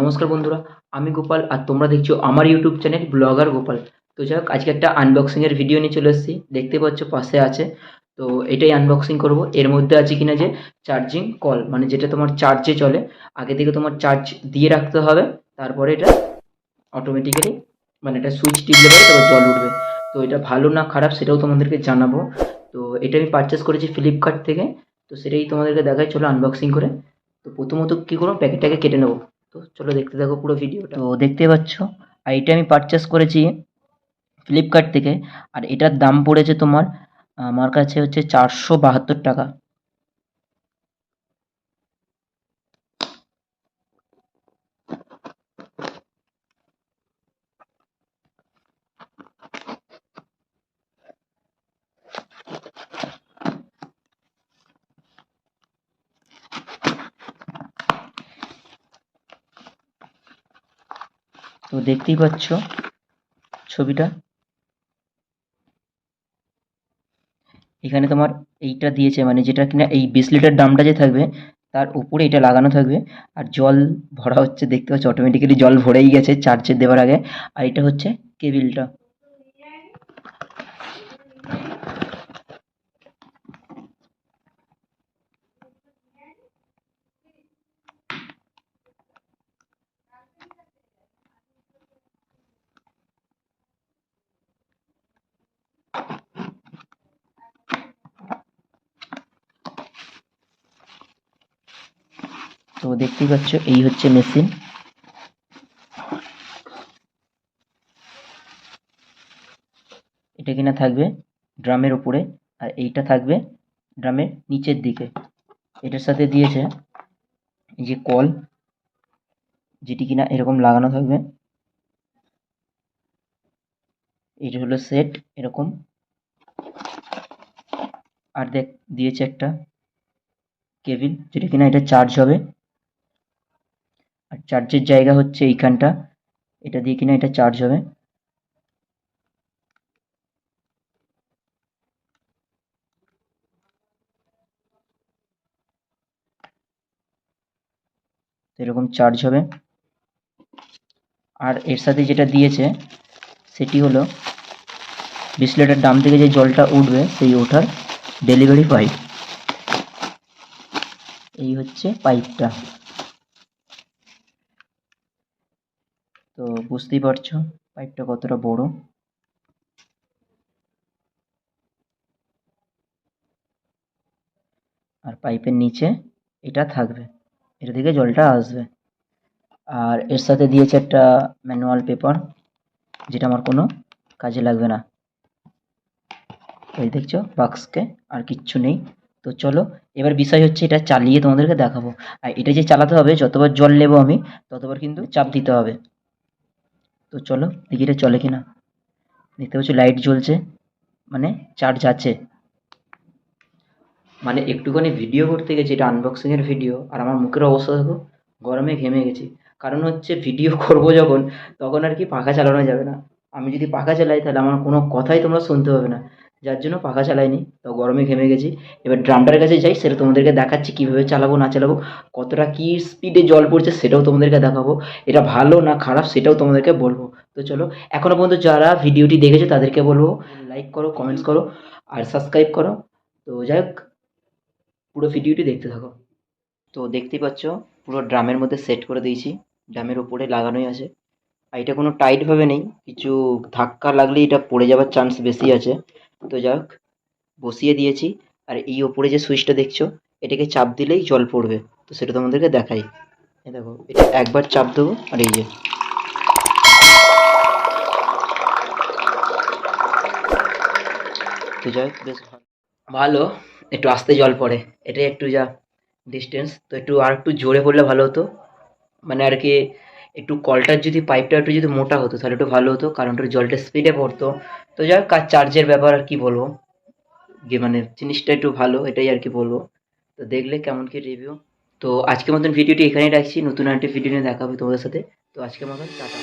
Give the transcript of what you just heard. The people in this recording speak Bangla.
নমস্কার বন্ধুরা, আমি গোপাল আর তোমরা দেখছ আমার ইউটিউব চ্যানেল ব্লগার গোপাল। তো যাই হোক, আজকে একটা আনবক্সিংয়ের ভিডিও নিয়ে চলে এসেছি, দেখতে পাচ্ছ পাশে আছে। তো এটাই আনবক্সিং করব, এর মধ্যে আছে কিনা যে চার্জিং কল মানে যেটা তোমার চার্জে চলে। আগে থেকে তোমার চার্জ দিয়ে রাখতে হবে, তারপরে এটা অটোমেটিক্যালি মানে এটা সুইচ টিপলে পরে তারপর জল উঠবে। তো এটা ভালো না খারাপ সেটাও তোমাদেরকে জানাব। তো এটা আমি পারচেস করেছি ফ্লিপকার্ট থেকে, তো সেটাই তোমাদেরকে দেখাই, চলো আনবক্সিং করে। তো প্রথমত কী করব, প্যাকেটটাকে কেটে নেব। তো চলো দেখতে দেখো পুরো ভিডিওটা। তো দেখতে পাচ্ছ আর এটা আমি পারচেস করেছি ফ্লিপকার্ট থেকে, আর এটার দাম পড়েছে তোমার, আমার কাছে হচ্ছে চারশো বাহাত্তর টাকা। তো দেখতেই পাচ্ছ ছবিটা। এখানে তোমার এইটা দিয়েছে মানে যেটা কিনা এই বিশ লিটার ড্রামটা যে থাকবে, তার উপরে এটা লাগানো থাকবে। আর জল ভরা হচ্ছে, দেখতে পাচ্ছ অটোমেটিক্যালি জল ভরেই গেছে চার্জে দেওয়ার আগে। আর এটা হচ্ছে কেবিলটা তো দেখতেই পাচ্ছ, এই হচ্ছে মেশিন। এটা কিনা থাকবে ড্রামের উপরে, আর এইটা থাকবে ড্রামের নিচের দিকে। এটার সাথে দিয়েছে যে কল, যেটি কিনা এরকম লাগানো থাকবে। এটা হলো সেট, এরকম। আর দেখ, দিয়েছে একটা কেবিল, যেটা কিনা এটা চার্জ হবে। আর চার্জের জায়গা হচ্ছে এইখানটা। এটা দিয়ে কিনা এটা চার্জ হবে। এরকম চার্জ হবে। আর এর সাথে যেটা দিয়েছে, সেটি হলো বিশ লিটার দাম থেকে যে জলটা উঠবে, সেই ওঠার ডেলিভারি পাইপ এই হচ্ছে পাইপটা তো বুঝতেই পারছ পাইপটা কতটা বড়। আর পাইপের নিচে এটা থাকবে, এটা থেকে জলটা আসবে। আর এর সাথে দিয়েছে একটা ম্যানুয়াল পেপার যেটা আমার কোনো কাজে লাগবে না। এই দেখছ বাক্সকে আর কিচ্ছু নেই। তো চলো, এবার বিষয় হচ্ছে এটা চালিয়ে তোমাদেরকে দেখাবো। আর এটা যে চালাতে হবে, যতবার জল নেব আমি, ততবার কিন্তু চাপ দিতে হবে। তো চলো, দেখি এটা চলে কিনা। দেখতে পাচ্ছ লাইট জ্বলছে মানে চার্জ আছে মানে একটুখানি ভিডিও করতে গেছি, এটা আনবক্সিংয়ের ভিডিও আর আমার মুখের অবস্থা দেখো, গরমে ঘেমে গেছি। কারণ হচ্ছে ভিডিও করব যখন, তখন আর কি পাখা চালানো যাবে না। আমি যদি পাখা চালাই, তাহলে আমার কোনো কথাই তোমরা শুনতে পাবে না। যার জন্য পাখা চালাইনি। তো গরমে ঘেমে গেছি। এবার ড্রামটার কাছে যাই, সেটা তোমাদেরকে দেখাচ্ছি, কীভাবে চালাবো, না চালাবো, কতটা কী স্পিডে জল পড়ছে সেটাও তোমাদেরকে দেখাবো। এটা ভালো না খারাপ সেটাও তোমাদেরকে বলব। তো চলো এখনও পর্যন্ত যারা ভিডিওটি দেখেছ তাদেরকে বলব লাইক করো কমেন্টস করো, আর সাবস্ক্রাইব করো। তো যাই হোক, পুরো ভিডিওটি দেখতে থাকো। তো দেখতেই পাচ্ছ, পুরো ড্রামের মধ্যে সেট করে দিয়েছি। ড্রামের উপরে লাগানোই আছে। আর এটা কোনো টাইটভাবে নেই, কিছু ধাক্কা লাগলে এটা পড়ে যাওয়ার চান্স বেশি আছে। তো যাই হোক, বসিয়ে দিয়েছি। আর এই ওপরে যে সুইচটা দেখছ, এটাকে চাপ দিলেই জল পড়বে। তো সেটা তোমাদেরকে দেখাই। দেখো, এটা একবার চাপ দেবো, আর এই যে। তো বেশ ভালো। একটু আস্তে জল পড়ে। এটাই একটু যা ডিস্টেন্স তো একটু আর একটু জোরে পড়লে ভালো হতো। মানে আর কি একটু কলটার যদি পাইপটা একটু যদি মোটা হতো, তাহলে একটু ভালো হতো, কারণ ওটা জলটা স্পিডে পড়তো। তো যাই হোক চার্জের ব্যাপার আর কি বলব? যে মানে জিনিসটা একটু ভালো, এটাই আর কি বলব। তো দেখলে কেমন কি রিভিউ তো আজকের মতন ভিডিওটি এখানেই রাখছি। নতুন আরেকটি ভিডিও নিয়ে দেখা হবে তোমাদের সাথে। তো আজকের মতন, টাটা।